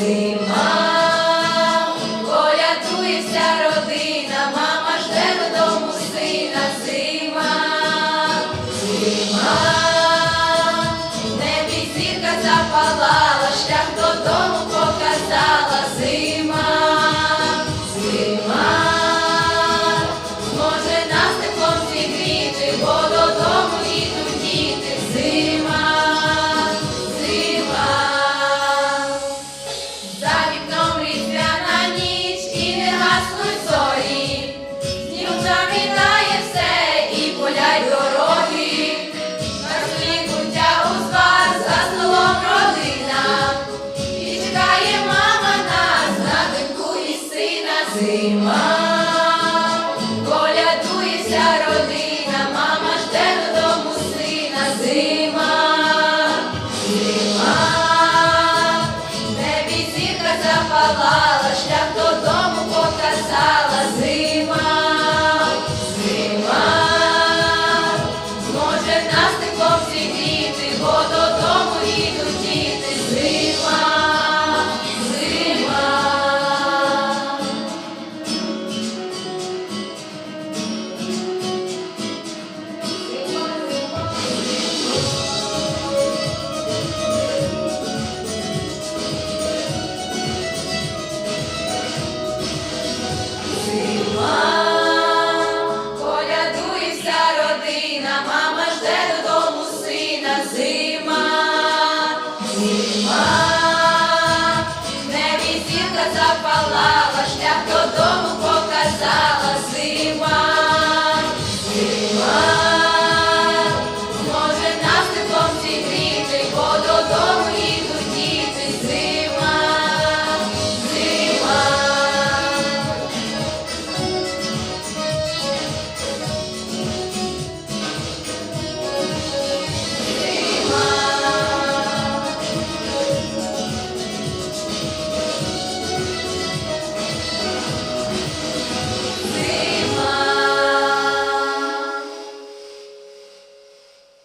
Зима порятує родина, мама жде додому сина, зима, зима, небі запалала, шлях додому. зима, колядується родина, мама жде додому сина, зима, зима, де візіка запала. Amen.